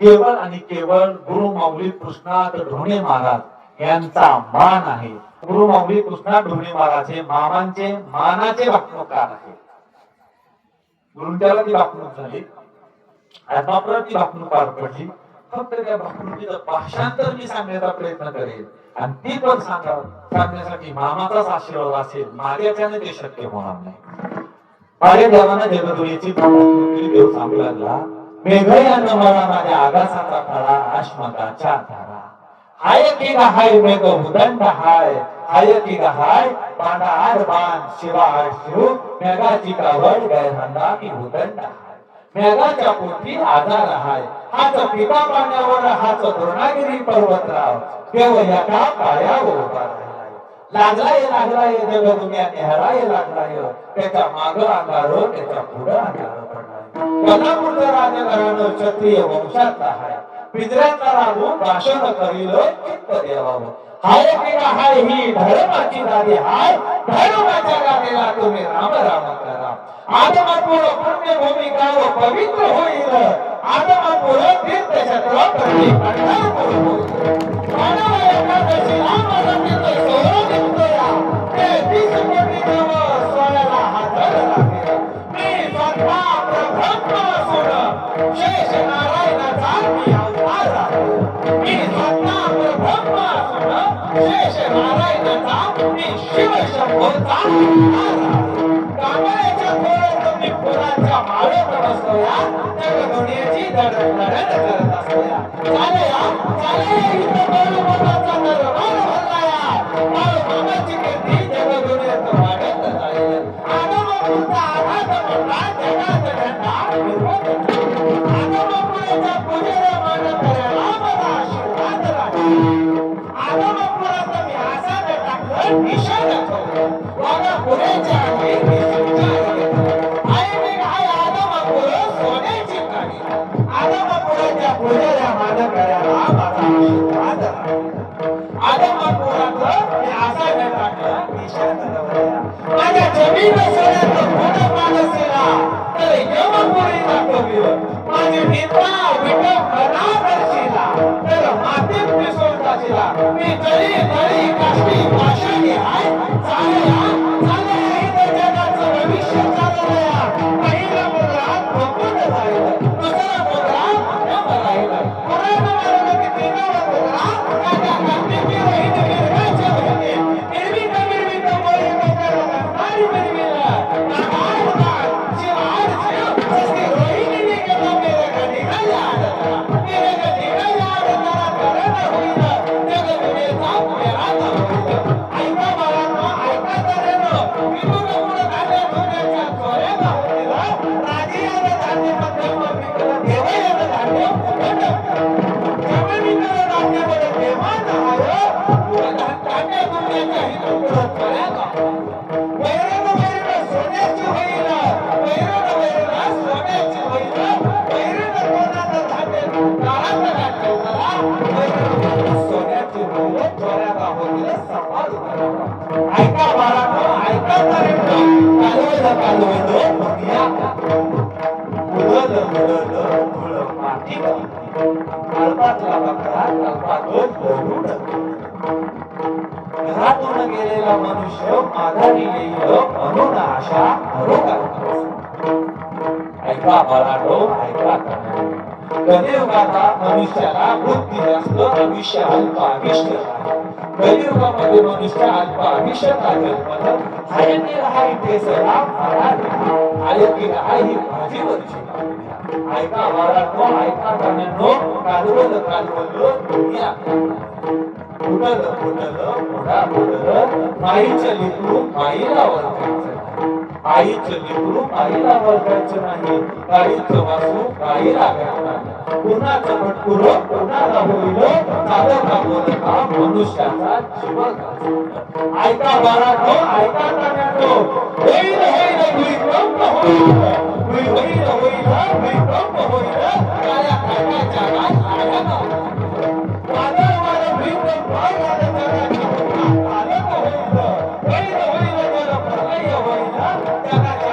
केवळ आणि केवळ गुरु माऊली कृष्णात ढोणे महाराज यांचा मान आहे. गुरु माऊली कृष्णा ढोणे महाराज हे मामांचे मानाचे वाक्यकार आहे. गुरुंच्याला ती वाकणूक झाली. आत्माप्रत ती वाकणूक पार पडली. फक्त त्या वाकणुकीचं भाषांतर मी सांगण्याचा प्रयत्न करेल आणि ती पण सांगा सांगण्यासाठी मामाचाच आशीर्वाद असेल माझ्याच्याने ते शक्य होणार नाही. माझ्या देवानं जगदुरीची देव सांगू लागला. मेघयानं मला माझ्या आगासाचा थळा आश्मकाच्या धारा हाय की हाय मेघ उदंड हाय. हाय की हाय पांडा आर बाण शिवा आड शिव मेघाची कावड गैरहंदा की उदंड हाय. मेघाच्या पोटी आधार हाय. हाच पिका पाण्यावर हाच द्रोणागिरी पर्वतराव. देव एका पायावर उभा राहिलाय. लागलाय लागलाय जग दुनिया नेहराय लागलाय. त्याच्या माग अंगारो त्याच्या पुढं अंगार पडलाय. कोल्हापूरचं राजघराणं क्षत्रिय वंशातला हाय पिंजऱ्यातला राहून भाषण करील चित्त देवावं हाय हाय ही धर्माची दादी. हाय धर्माच्या तुम्ही राम राम करा. आदमापूर पुण्यभूमी गाव पवित्र होईल. आदमापूर तीर्थक्षेत्र पंढरपूर होईल. असून नारायणाचा मी शिव शंभूचा कांबळ्याच्या खोळ्यात मी फुलांच्या माळेत बसलोया जगदुनियेची धडधड करत असलोया चालया चालया इथं मी जळी तळी घरातून गेलेला मनुष्य माघारी येईल म्हणून आशा धरोका ऐका बराटो ऐका. कलियुगाचा मनुष्याला बुद्धी जास्त आयुष्य अल्प आविष्ट कलियुगामध्ये मनुष्य अल्प आयुष्य जन्मलं हायकी राहाय ठेसला फरार हायकी राहाय ही भाजीवरची ऐका बराडो ऐका प्राण्यांनो कालवल कालवल दुनिया उडल उडल उडा उडल माईचं लिकरू माईला वरकायचं आईचं लिकरू आईला वरकायचं नाही. गाईचं वासू गाईला घालणार कुणाचं भटकुर कुणाला होईल चालत का बोलता मनुष्याचा जीव घालणार. ऐका बारानो ऐका कानानो होईल होईल भूकंप होईल होईल होईल होईल भूकंप होईल काळ्या काट्याच्या गात आडा वादळ वादळ भूकंप वादळ जगाच्या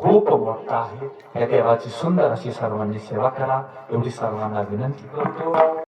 खूप आहे देवाची सुंदर अशी सर्वांनी सेवा करा एवढी सर्वांना विनंती करतो